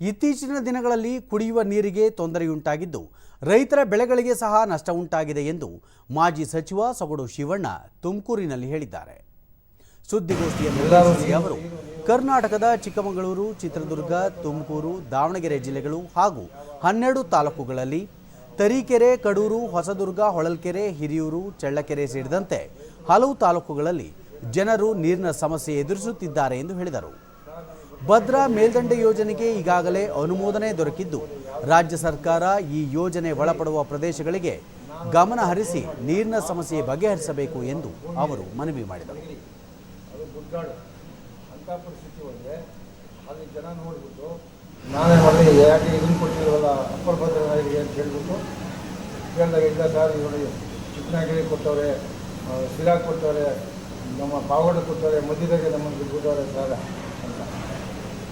ಇತ್ತೀಚಿನ ದಿನಗಳಲ್ಲಿ ಕುಡಿಯುವ ನೀರಿಗೆ ತೊಂದರೆಯುಂಟಾಗಿದ್ದು, ರೈತರ ಬೆಳೆಗಳಿಗೆ ಸಹ ನಷ್ಟ ಉಂಟಾಗಿದೆ ಎಂದು ಮಾಜಿ ಸಚಿವ ಸೊಗಡು ಶಿವಣ್ಣ ತುಮಕೂರಿನಲ್ಲಿ ಹೇಳಿದ್ದಾರೆ. ಸುದ್ದಿಗೋಷ್ಠಿಯಲ್ಲಿ ಅವರು ಕರ್ನಾಟಕದ ಚಿಕ್ಕಮಗಳೂರು, ಚಿತ್ರದುರ್ಗ, ತುಮಕೂರು, ದಾವಣಗೆರೆ ಜಿಲ್ಲೆಗಳು ಹಾಗೂ ಹನ್ನೆರಡು ತಾಲೂಕುಗಳಲ್ಲಿ ತರೀಕೆರೆ, ಕಡೂರು, ಹೊಸದುರ್ಗ, ಹೊಳಲ್ಕೆರೆ, ಹಿರಿಯೂರು, ಚಳ್ಳಕೆರೆ ಸೇರಿದಂತೆ ಹಲವು ತಾಲೂಕುಗಳಲ್ಲಿ ಜನರು ನೀರಿನ ಸಮಸ್ಯೆ ಎದುರಿಸುತ್ತಿದ್ದಾರೆ ಎಂದು ಹೇಳಿದರು. ಭದ್ರಾ ಮೇಲ್ದಂಡೆ ಯೋಜನೆಗೆ ಈಗಾಗಲೇ ಅನುಮೋದನೆ ದೊರಕಿದ್ದು, ರಾಜ್ಯ ಸರ್ಕಾರ ಈ ಯೋಜನೆ ಒಳಪಡುವ ಪ್ರದೇಶಗಳಿಗೆ ಗಮನ ಹರಿಸಿ ನೀರಿನ ಸಮಸ್ಯೆ ಬಗೆಹರಿಸಬೇಕು ಎಂದು ಅವರು ಮನವಿ ಮಾಡಿದರು. ನಾನೇ ಮಾಡಿದೆ ಯಾಕೆ ಇದನ್ನು ಕೊಟ್ಟಿಲ್ವಲ್ಲ ಅಪ್ಪರ್ ಭದ್ರನಾಯಿಗೆ ಅಂತ ಹೇಳ್ಬಿಟ್ಟು ಕೇಳಿದಾಗ ಇಲ್ಲ ಸರ್ ನೋಡಿ ಚಿಕ್ಕನಾಗಿರಿ ಕೊಟ್ಟವ್ರೆ ಶಿರಾ ಕೊಟ್ಟವ್ರೆ ನಮ್ಮ ಪಾವಗಡ ಕೊಟ್ಟವ್ರೆ ಮಧ್ಯದಾಗೆ ನಮ್ಮನ್ನು ಬಿಟ್ಬಿಟ್ಟವ್ರೆ ಸರ್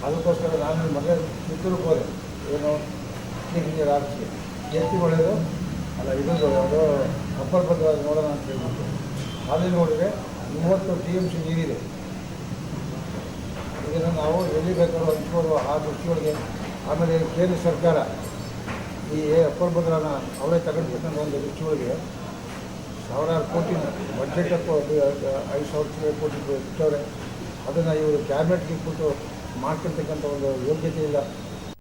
ಅದಕ್ಕೋಸ್ಕರ ನಾನು ಮನೆ ಚಿತ್ರಕ್ಕೆ ಹೋದೆ ಏನು ಹೀಗೆ ರಾತ್ರಿ ಎತ್ತಿ ಒಳ್ಳೆಯದು. ಅಲ್ಲ ಇದೊಂದು ಅದು ಅಪ್ಪರ್ ನೋಡೋಣ ಅಂತ ಹೇಳ್ಬಿಟ್ಟು. ಅಲ್ಲಿ ನೋಡಿದ್ರೆ ಮೂವತ್ತು ಟಿ ಎಂ ಸಿ ನೀರಿದೆ. ಇದನ್ನು ನಾವು ಎಲ್ಲಿ ಬೇಕಾದ್ರೂ ಹಂಚ್ಕೊಳ್ಳುವ ಆ ದೃಷ್ಟಿಯೊಳಗೆ ಆಮೇಲೆ ಕೇಂದ್ರ ಸರ್ಕಾರ ಈ ಅಪ್ಪರ್ ಭದ್ರನ ಅವರೇ ತಗೊಂಡ್ಬೇಕನ್ನೋ ಒಂದು ದೃಷ್ಟಿಯೊಳಗೆ ಸಾವಿರಾರು ಕೋಟಿ ಬಡ್ಜೆಟ್ ಐದು ಸಾವಿರ ಕೋಟಿ ಇಟ್ಟವ್ರೆ. ಅದನ್ನು ಇವರು ಕ್ಯಾಬಿನೆಟ್ಗೆ ಇಟ್ಬಿಟ್ಟು ಮಾಡ್ಕೊಳ್ತಕ್ಕಂಥ ಒಂದು ಯೋಗ್ಯತೆ ಇಲ್ಲ